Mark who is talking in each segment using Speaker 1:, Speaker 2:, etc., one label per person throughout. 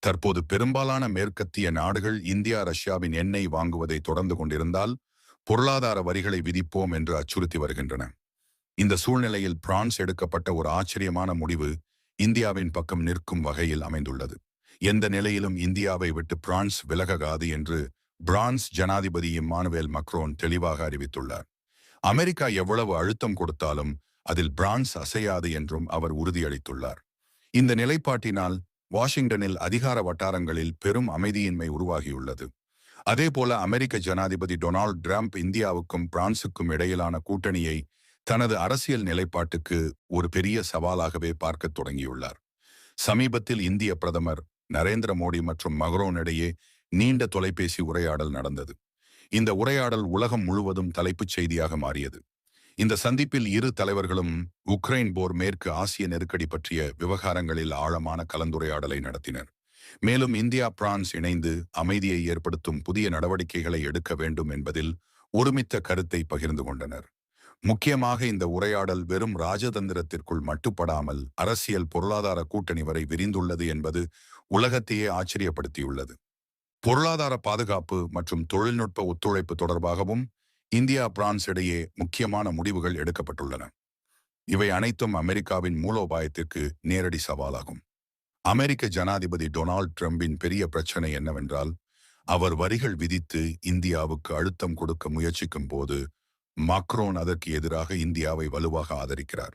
Speaker 1: தற்போது பெரும்பாலான மேற்கத்திய நாடுகள் இந்தியா ரஷ்யாவின் எண்ணெய் வாங்குவதை தொடர்ந்து கொண்டிருந்தால் பொருளாதார வரிகளை விதிப்போம் என்று அச்சுறுத்தி வருகின்றன. இந்த சூழ்நிலையில் பிரான்ஸ் எடுக்கப்பட்ட ஒரு ஆச்சரியமான முடிவு இந்தியாவின் பக்கம் நிற்கும் வகையில் அமைந்துள்ளது. எந்த நிலையிலும் இந்தியாவை விட்டு பிரான்ஸ் விலகாது என்று பிரான்ஸ் ஜனாதிபதி இம்மானுவேல் மக்ரோன் தெளிவாக அறிவித்துள்ளார். அமெரிக்கா எவ்வளவு அழுத்தம் கொடுத்தாலும் அதில் பிரான்ஸ் அசையாது என்றும் அவர் உறுதியளித்துள்ளார். இந்த நிலைப்பாட்டினால் வாஷிங்டனில் அதிகார வட்டாரங்களில் பெரும் அமைதியின்மை உருவாகியுள்ளது. அதேபோல அமெரிக்க ஜனாதிபதி டொனால்ட் டிரம்ப் இந்தியாவுக்கும் பிரான்சுக்கும் இடையிலான கூட்டணியை தனது அரசியல் நிலைப்பாட்டுக்கு ஒரு பெரிய சவாலாகவே பார்க்கத் தொடங்கியுள்ளார். சமீபத்தில் இந்திய பிரதமர் நரேந்திர மோடி மற்றும் மக்ரோன் இடையே நீண்ட தொலைபேசி உரையாடல் நடந்தது. இந்த உரையாடல் உலகம் முழுவதும் தலைப்புச் செய்தியாக மாறியது. இந்த சந்திப்பில் இரு தலைவர்களும் உக்ரைன் போர் மேற்கு ஆசிய நெருக்கடி பற்றிய விவகாரங்களில் ஆழமான கலந்துரையாடலை நடத்தினர். மேலும் இந்தியா பிரான்ஸ் இணைந்து அமைதியை ஏற்படுத்தும் புதிய நடவடிக்கைகளை எடுக்க வேண்டும் என்பதில் ஒருமித்த கருத்தை பகிர்ந்து கொண்டனர். முக்கியமாக இந்த உரையாடல் வெறும் ராஜதந்திரத்திற்குள் மட்டுப்படாமல் அரசியல் பொருளாதார கூட்டணி வரை விரிந்துள்ளது என்பது உலகத்தையே ஆச்சரியப்படுத்தியுள்ளது. பொருளாதார பாதுகாப்பு மற்றும் தொழில்நுட்ப ஒத்துழைப்பு தொடர்பாகவும் இந்தியா பிரான்ஸ் இடையே முக்கியமான முடிவுகள் எடுக்கப்பட்டுள்ளன. இவை அனைத்தும் அமெரிக்காவின் மூலோபாயத்திற்கு நேரடி சவாலாகும். அமெரிக்க ஜனாதிபதி டொனால்ட் ட்ரம்பின் பெரிய பிரச்சனை என்னவென்றால் அவர் வரிகள் விதித்து இந்தியாவுக்கு அழுத்தம் கொடுக்க முயற்சிக்கும் போது மாக்ரோன் அதற்கு எதிராக இந்தியாவை வலுவாக ஆதரிக்கிறார்.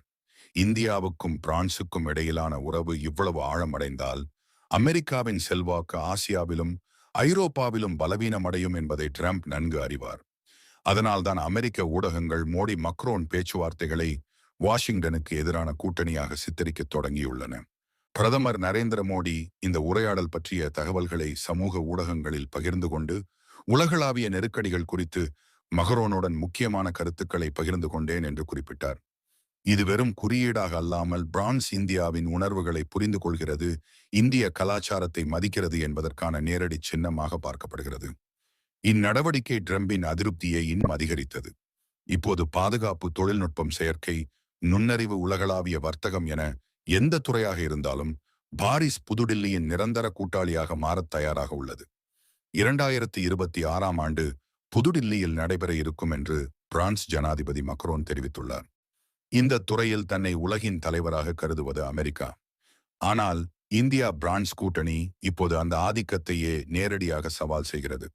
Speaker 1: இந்தியாவுக்கும் பிரான்சுக்கும் இடையிலான உறவு இவ்வளவு ஆழமடைந்தால் அமெரிக்காவின் செல்வாக்கு ஆசியாவிலும் ஐரோப்பாவிலும் பலவீனமடையும் என்பதை ட்ரம்ப் நன்கு அறிவார். அதனால்தான் அமெரிக்க ஊடகங்கள் மோடி மக்ரோன் பேச்சுவார்த்தைகளை வாஷிங்டனுக்கு எதிரான கூட்டணியாக சித்தரிக்க தொடங்கியுள்ளன. பிரதமர் நரேந்திர மோடி இந்த உரையாடல் பற்றிய தகவல்களை சமூக ஊடகங்களில் பகிர்ந்து கொண்டு உலகளாவிய நெருக்கடிகள் குறித்து மகரோனுடன் முக்கியமான கருத்துக்களை பகிர்ந்து கொண்டேன் என்று குறிப்பிட்டார். இது வெறும் குறியீடாக அல்லாமல் பிரான்ஸ் இந்தியாவின் உணர்வுகளை புரிந்து கொள்கிறது இந்திய கலாச்சாரத்தை மதிக்கிறது என்பதற்கான நேரடி சின்னமாக பார்க்கப்படுகிறது. இந்நடவடிக்கை ட்ரம்பின் அதிருப்தியை இன்னும் அதிகரித்தது. இப்போது பாதுகாப்பு தொழில்நுட்பம் செயற்கை நுண்ணறிவு உலகளாவிய வர்த்தகம் என எந்த துறையாக இருந்தாலும் பாரிஸ் புதுடில்லியின் நிரந்தர கூட்டாளியாக மாறத் தயாராக உள்ளது. இரண்டாயிரத்தி இருபத்தி ஆறாம் ஆண்டு புதுடில்லியில் நடைபெற இருக்கும் என்று பிரான்ஸ் ஜனாதிபதி மக்ரோன் தெரிவித்துள்ளார். இந்த துறையில் தன்னை உலகின் தலைவராக கருதுவது அமெரிக்கா. ஆனால் இந்தியா பிரான்ஸ் கூட்டணி இப்போது அந்த ஆதிக்கத்தையே நேரடியாக சவால் செய்கிறது.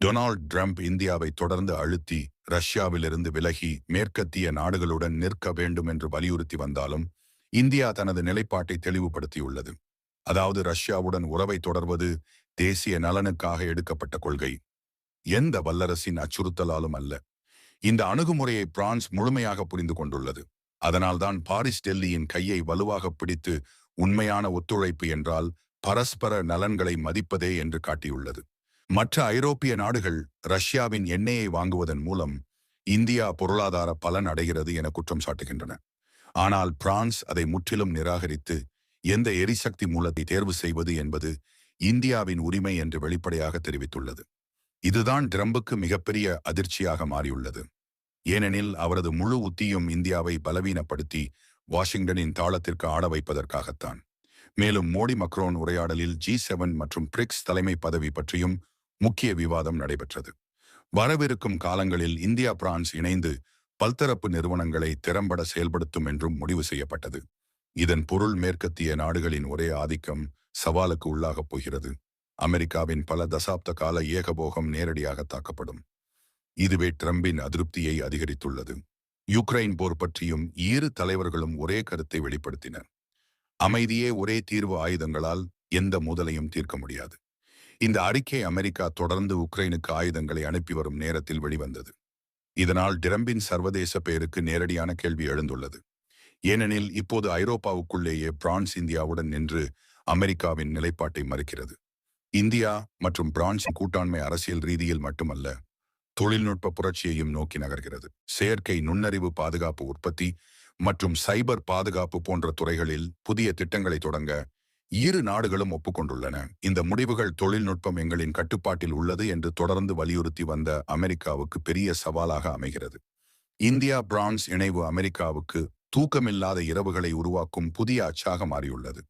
Speaker 1: டொனால்ட் ட்ரம்ப் இந்தியாவை தொடர்ந்து அழுத்தி ரஷ்யாவிலிருந்து விலகி மேற்கத்திய நாடுகளுடன் நிற்க வேண்டும் என்று வலியுறுத்தி வந்தாலும் இந்தியா தனது நிலைப்பாட்டை தெளிவுபடுத்தியுள்ளது. அதாவது ரஷ்யாவுடன் உறவை தொடர்வது தேசிய நலனுக்காக எடுக்கப்பட்ட கொள்கை. எந்த வல்லரசின் அச்சுறுத்தலாலும் அல்ல. இந்த அணுகுமுறையை பிரான்ஸ் முழுமையாக புரிந்து கொண்டுள்ளது. அதனால்தான் பாரிஸ் டெல்லியின் கையை வலுவாக பிடித்து உண்மையான ஒத்துழைப்பு என்றால் பரஸ்பர நலன்களை மதிப்பதே என்று காட்டியுள்ளது. மற்ற ஐரோப்பிய நாடுகள் ரஷ்யாவின் எண்ணெயை வாங்குவதன் மூலம் இந்தியா பொருளாதார பலன் அடைகிறது என குற்றம் சாட்டுகின்றன. ஆனால் பிரான்ஸ் அதை முற்றிலும் நிராகரித்து எந்த எரிசக்தி மூலத்தை தேர்வு செய்வது என்பது இந்தியாவின் உரிமை என்று வெளிப்படையாக தெரிவித்துள்ளது. இதுதான் டிரம்புக்கு மிகப்பெரிய அதிர்ச்சியாக மாறியுள்ளது. ஏனெனில் அவரது முழு உத்தியும் இந்தியாவை பலவீனப்படுத்தி வாஷிங்டனின் தாளத்திற்கு ஆட வைப்பதற்காகத்தான். மேலும் மோடி மக்ரோன் உரையாடலில் ஜி செவன் மற்றும் பிரிக்ஸ் தலைமை பதவி பற்றியும் முக்கிய விவாதம் நடைபெற்றது. வரவிருக்கும் காலங்களில் இந்தியா பிரான்ஸ் இணைந்து பல்தரப்பு நிறுவனங்களை திறம்பட செயல்படுத்தும் என்றும் முடிவு செய்யப்பட்டது. இதன் பொருள் மேற்கத்திய நாடுகளின் ஒரே ஆதிக்கம் சவாலுக்கு உள்ளாகப் போகிறது. அமெரிக்காவின் பல தசாப்த கால ஏகபோகம் நேரடியாக தாக்கப்படும். இதுவே ட்ரம்பின் அதிருப்தியை அதிகரித்துள்ளது. யுக்ரைன் போர் பற்றியும் இரு தலைவர்களும் ஒரே கருத்தை வெளிப்படுத்தினர். அமைதியே ஒரே தீர்வு ஆயுதங்களால் எந்த முதலையும் தீர்க்க முடியாது. இந்த அறிக்கை அமெரிக்கா தொடர்ந்து உக்ரைனுக்கு ஆயுதங்களை அனுப்பி வரும் நேரத்தில் வெளிவந்தது. இதனால் டிரம்பின் சர்வதேச பெயருக்கு நேரடியான கேள்வி எழுந்துள்ளது. ஏனெனில் இப்போது ஐரோப்பாவுக்குள்ளேயே பிரான்ஸ் இந்தியாவுடன் நின்று அமெரிக்காவின் நிலைப்பாட்டை மறுக்கிறது. இந்தியா மற்றும் பிரான்ஸ் கூட்டாண்மை அரசியல் ரீதியில் மட்டுமல்ல தொழில்நுட்ப புரட்சியையும் நோக்கி நகர்கிறது. செயற்கை நுண்ணறிவு பாதுகாப்பு உற்பத்தி மற்றும் சைபர் பாதுகாப்பு போன்ற துறைகளில் புதிய திட்டங்களை தொடங்க இரு நாடுகளும் ஒப்புக்கொண்டுள்ளன. இந்த முடிவுகள் தொழில்நுட்பம் எங்களின் கட்டுப்பாட்டில் உள்ளது என்று தொடர்ந்து வலியுறுத்தி வந்த அமெரிக்காவுக்கு பெரிய சவாலாக அமைகிறது. இந்தியா பிரான்ஸ் இணைவு அமெரிக்காவுக்கு தூக்கமில்லாத இரவுகளை உருவாக்கும் புதிய அச்சாக மாறியுள்ளது.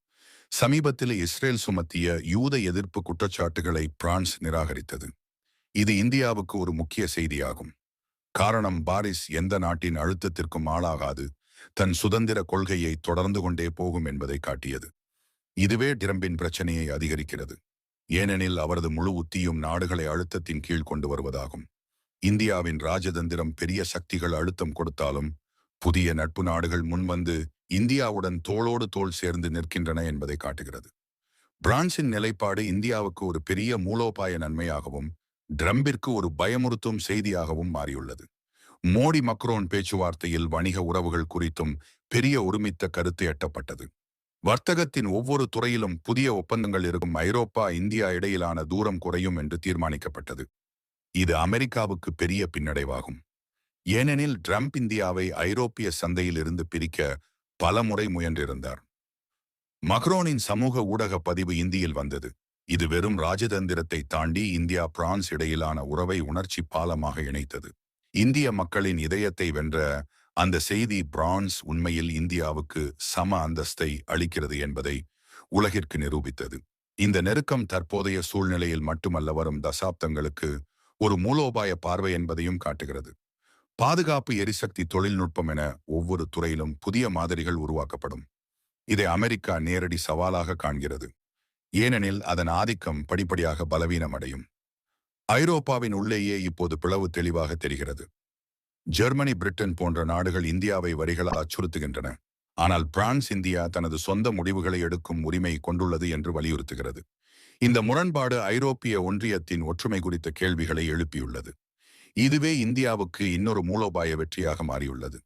Speaker 1: சமீபத்தில் இஸ்ரேல் சுமத்திய யூத எதிர்ப்பு குற்றச்சாட்டுகளை பிரான்ஸ் நிராகரித்தது. இது இந்தியாவுக்கு ஒரு முக்கிய செய்தியாகும். காரணம் பாரிஸ் எந்த நாட்டின் அழுத்தத்திற்கும் ஆளாகாது. தன் சுதந்திர கொள்கையை தொடர்ந்து கொண்டே போகும் என்பதை காட்டியது. இதுவே டிரம்பின் பிரச்சனையை அதிகரிக்கிறது. ஏனெனில் அவரது முழு உத்தியும் நாடுகளை அழுத்தத்தின் கீழ் கொண்டு வருவதாகும். இந்தியாவின் ராஜதந்திரம் பெரிய சக்திகள் அழுத்தம் கொடுத்தாலும் புதிய நட்பு நாடுகள் முன்வந்து இந்தியாவுடன் தோளோடு தோள் சேர்ந்து நிற்கின்றன என்பதை காட்டுகிறது. பிரான்சின் நிலைப்பாடு இந்தியாவுக்கு ஒரு பெரிய மூலோபாய நன்மையாகவும் டிரம்பிற்கு ஒரு பயமுறுத்தும் செய்தியாகவும் மாறியுள்ளது. மோடி மக்ரோன் பேச்சுவார்த்தையில் வணிக உறவுகள் குறித்தும் பெரிய ஒருமித்த கருத்து எட்டப்பட்டது. வர்த்தகத்தின் ஒவ்வொரு துறையிலும் புதிய ஒப்பந்தங்கள் இருக்கும் ஐரோப்பா இந்தியா இடையிலான தூரம் குறையும் என்று தீர்மானிக்கப்பட்டது. இது அமெரிக்காவுக்கு பெரிய பின்னடைவாகும். ஏனெனில் ட்ரம்ப் இந்தியாவை ஐரோப்பிய சந்தையில் இருந்து பிரிக்க பல முறை முயன்றிருந்தார். மக்ரோனின் சமூக ஊடக பதிவு இந்தியில் வந்தது. இது வெறும் ராஜதந்திரத்தை தாண்டி இந்தியா பிரான்ஸ் இடையிலான உறவை உணர்ச்சி பாலமாக இணைத்தது. இந்திய மக்களின் இதயத்தை வென்ற அந்த செய்தி பிரான்ஸ் உண்மையில் இந்தியாவுக்கு சம அந்தஸ்தை அளிக்கிறது என்பதை உலகிற்கு நிரூபித்தது. இந்த நெருக்கம் தற்போதைய சூழ்நிலையில் மட்டுமல்ல வரும் தசாப்தங்களுக்கு ஒரு மூலோபாய பார்வை என்பதையும் காட்டுகிறது. பாதுகாப்பு எரிசக்தி தொழில்நுட்பம் என ஒவ்வொரு துறையிலும் புதிய மாதிரிகள் உருவாக்கப்படும். இதை அமெரிக்கா நேரடி சவாலாக காண்கிறது. ஏனெனில் அதன் ஆதிக்கம் படிப்படியாக பலவீனமடையும். ஐரோப்பாவின் உள்ளேயே இப்போது பிளவு தெளிவாக தெரிகிறது. ஜெர்மனி பிரிட்டன் போன்ற நாடுகள் இந்தியாவை வரிகளால் அச்சுறுத்துகின்றன. ஆனால் பிரான்ஸ் இந்தியா தனது சொந்த முடிவுகளை எடுக்கும் உரிமை கொண்டுள்ளது என்று வலியுறுத்துகிறது. இந்த முரண்பாடு ஐரோப்பிய ஒன்றியத்தின் ஒற்றுமை குறித்த கேள்விகளை எழுப்பியுள்ளது. இதுவே இந்தியாவுக்கு இன்னொரு மூலோபாய வெற்றியாக மாறியுள்ளது.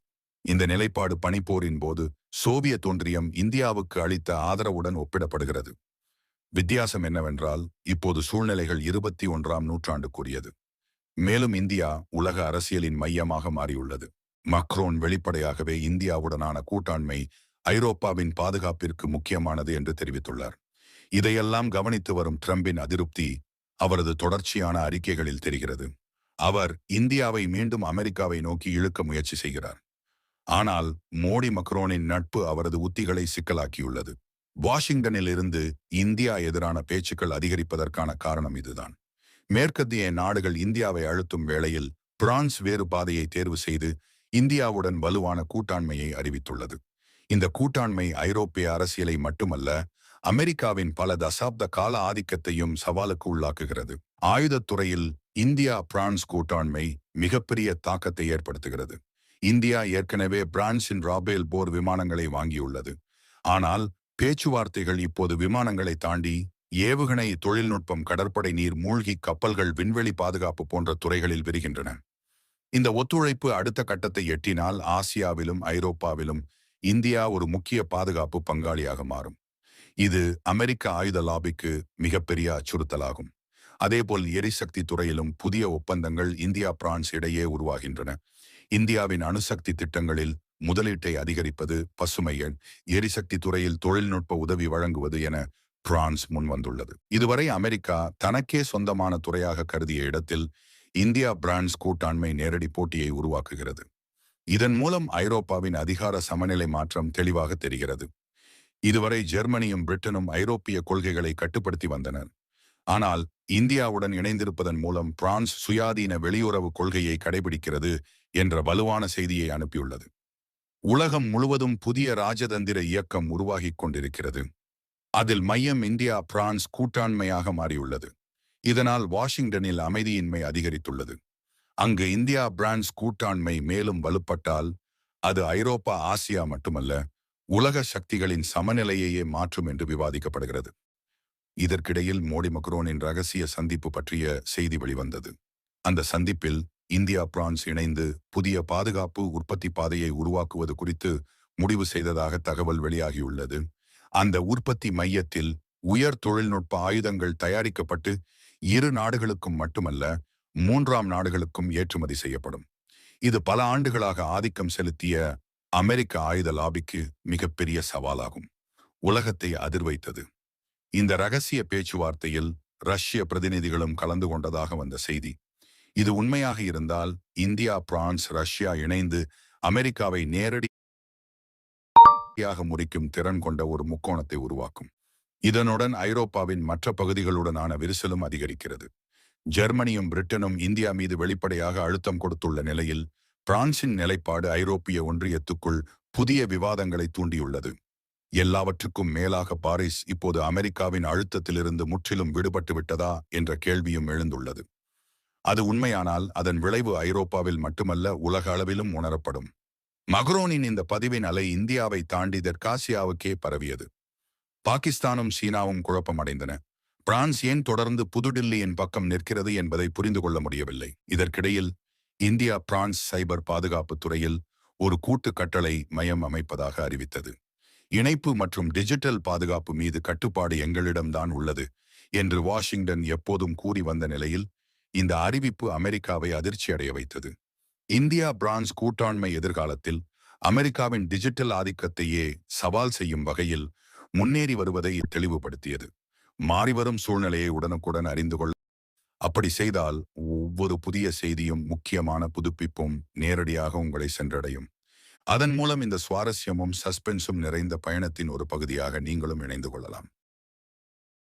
Speaker 1: இந்த நிலைப்பாடு பனிப்போரின் போது சோவியத் ஒன்றியம் இந்தியாவுக்கு அளித்த ஆதரவுடன் ஒப்பிடப்படுகிறது. வித்தியாசம் என்னவென்றால் இப்போது சூழ்நிலைகள் இருபத்தி ஒன்றாம் நூற்றாண்டுக்குரியது மேலும் இந்தியா உலக அரசியலின் மையமாக மாறியுள்ளது. மக்ரோன் வெளிப்படையாகவே இந்தியாவுடனான கூட்டாண்மை ஐரோப்பாவின் பாதுகாப்பிற்கு முக்கியமானது என்று தெரிவித்துள்ளார். இதையெல்லாம் கவனித்து வரும் ட்ரம்பின் அதிருப்தி அவரது தொடர்ச்சியான அறிக்கைகளில் தெரிகிறது. அவர் இந்தியாவை மீண்டும் அமெரிக்காவை நோக்கி இழுக்க முயற்சி செய்கிறார். ஆனால் மோடி மக்ரோனின் நட்பு அவரது உத்திகளை சிக்கலாக்கியுள்ளது. வாஷிங்டனில் இருந்து இந்தியா எதிரான பேச்சுக்கள் அதிகரிப்பதற்கான காரணம் இதுதான். மேற்கத்திய நாடுகள் இந்தியாவை அழுத்தும் வேளையில் பிரான்ஸ் வேறு பாதையை தேர்வு செய்து இந்தியாவுடன் வலுவான கூட்டாண்மையை அறிவித்துள்ளது. இந்த கூட்டாண்மை ஐரோப்பிய அரசியலை மட்டுமல்ல அமெரிக்காவின் பல தசாப்த கால ஆதிக்கத்தையும் சவாலுக்கு உள்ளாக்குகிறது. ஆயுதத்துறையில் இந்தியா பிரான்ஸ் கூட்டாண்மை மிகப்பெரிய தாக்கத்தை ஏற்படுத்துகிறது. இந்தியா ஏற்கனவே பிரான்சின் ராபேல் போர் விமானங்களை வாங்கியுள்ளது. ஆனால் பேச்சுவார்த்தைகள் இப்போது விமானங்களை தாண்டி ஏவுகணை தொழில்நுட்பம் கடற்படை நீர் மூழ்கி கப்பல்கள் விண்வெளி பாதுகாப்பு போன்ற துறைகளில் விரிகின்றன. இந்த ஒத்துழைப்பு அடுத்த கட்டத்தை எட்டினால் ஆசியாவிலும் ஐரோப்பாவிலும் இந்தியா ஒரு முக்கிய பாதுகாப்பு பங்காளியாக மாறும். இது அமெரிக்க ஆயுத லாபிக்கு மிகப்பெரிய அச்சுறுத்தலாகும். அதேபோல் எரிசக்தி துறையிலும் புதிய ஒப்பந்தங்கள் இந்தியா பிரான்ஸ் இடையே உருவாகின்றன. இந்தியாவின் அணுசக்தி திட்டங்களில் முதலீட்டை அதிகரிப்பது பசுமையன் எரிசக்தி துறையில் தொழில்நுட்ப உதவி வழங்குவது என பிரான்ஸ் முன்வந்துள்ளது இதுவரை அமெரிக்கா தனக்கே சொந்தமான துறையாக கருதிய இடத்தில் இந்தியா பிரான்ஸ் கூட்டாண்மை நேரடி போட்டியை உருவாக்குகிறது. இதன் மூலம் ஐரோப்பாவின் அதிகார சமநிலை மாற்றம் தெளிவாக தெரிகிறது. இதுவரை ஜெர்மனியும் பிரிட்டனும் ஐரோப்பிய கொள்கைகளை கட்டுப்படுத்தி வந்தனர். ஆனால் இந்தியாவுடன் இணைந்திருப்பதன் மூலம் பிரான்ஸ் சுயாதீன வெளியுறவு கொள்கையை கடைபிடிக்கிறது என்ற வலுவான செய்தியை அனுப்பியுள்ளது. உலகம் முழுவதும் புதிய ராஜதந்திர இயக்கம் உருவாகிக் கொண்டிருக்கிறது. அதில் மையம் இந்தியா பிரான்ஸ் கூட்டாண்மையாக மாறியுள்ளது. இதனால் வாஷிங்டனில் அமைதியின்மை அதிகரித்துள்ளது. அங்கு இந்தியா பிரான்ஸ் கூட்டாண்மை மேலும் வலுப்பட்டால் அது ஐரோப்பா ஆசியா மட்டுமல்ல உலக சக்திகளின் சமநிலையையே மாற்றும் என்று விவாதிக்கப்படுகிறது. இதற்கிடையில் மோடி மக்ரோனின் ரகசிய சந்திப்பு பற்றிய செய்தி வெளிவந்தது. அந்த சந்திப்பில் இந்தியா பிரான்ஸ் இணைந்து புதிய பாதுகாப்பு உற்பத்தி பாதையை உருவாக்குவது குறித்து முடிவு செய்ததாக தகவல் வெளியாகியுள்ளது. அந்த உற்பத்தி மையத்தில் உயர் தொழில்நுட்ப ஆயுதங்கள் தயாரிக்கப்பட்டு இரு நாடுகளுக்கும் மட்டுமல்ல மூன்றாம் நாடுகளுக்கும் ஏற்றுமதி செய்யப்படும். இது பல ஆண்டுகளாக ஆதிக்கம் செலுத்திய அமெரிக்க ஆயுத லாபிக்கு மிகப்பெரிய சவாலாகும். உலகத்தை அதிர்வைத்தது. இந்த ரகசிய பேச்சுவார்த்தையில் ரஷ்ய பிரதிநிதிகளும் கலந்து கொண்டதாக வந்த செய்தி. இது உண்மையாக இருந்தால் இந்தியா பிரான்ஸ் ரஷ்யா இணைந்து அமெரிக்காவை நேரடி நேரடியாக முறிக்கும் திறன் கொண்ட ஒரு முக்கோணத்தை உருவாக்கும். இதனுடன் ஐரோப்பாவின் மற்ற பகுதிகளுடனான விரிசலும் அதிகரிக்கிறது. ஜெர்மனியும் பிரிட்டனும் இந்தியா மீது வெளிப்படையாக அழுத்தம் கொடுத்துள்ள நிலையில் பிரான்சின் நிலைப்பாடு ஐரோப்பிய ஒன்றியத்துக்குள் புதிய விவாதங்களை தூண்டியுள்ளது. எல்லாவற்றுக்கும் மேலாக பாரிஸ் இப்போது அமெரிக்காவின் அழுத்தத்திலிருந்து முற்றிலும் விடுபட்டு விட்டதா என்ற கேள்வியும் எழுந்துள்ளது. அது உண்மையானால் அதன் விளைவு ஐரோப்பாவில் மட்டுமல்ல உலக அளவிலும் உணரப்படும். மக்ரோனின் இந்த பதிவின் அலை இந்தியாவை தாண்டி தெற்காசியாவுக்கே பரவியது. பாகிஸ்தானும் சீனாவும் குழப்பமடைந்தன. பிரான்ஸ் ஏன் தொடர்ந்து புதுடில்லியின் பக்கம் நிற்கிறது என்பதை புரிந்து கொள்ள முடியவில்லை. இதற்கிடையில் இந்தியா பிரான்ஸ் சைபர் பாதுகாப்பு துறையில் ஒரு கூட்டு கட்டளை மையம் அமைப்பதாக அறிவித்தது. இணைப்பு மற்றும் டிஜிட்டல் பாதுகாப்பு மீது கட்டுப்பாடு எங்களிடம்தான் உள்ளது என்று வாஷிங்டன் எப்போதும் கூறி வந்த நிலையில் இந்த அறிவிப்பு அமெரிக்காவை அதிர்ச்சியடைய வைத்தது. இந்தியா பிரான்ஸ் கூட்டாண்மை எதிர்காலத்தில் அமெரிக்காவின் டிஜிட்டல் ஆதிக்கத்தையே சவால் செய்யும் வகையில் முன்னேறி வருவதை தெளிவுபடுத்தியது. மாறிவரும் சூழ்நிலையை உடனுக்குடன் அறிந்து கொள்ள அப்படி செய்தால் ஒவ்வொரு புதிய செய்தியும் முக்கியமான புதுப்பிப்பும் நேரடியாக உங்களை சென்றடையும். அதன் மூலம் இந்த சுவாரஸ்யமும் சஸ்பென்ஸும் நிறைந்த பயணத்தின் ஒரு பகுதியாக நீங்களும் இணைந்து கொள்ளலாம்.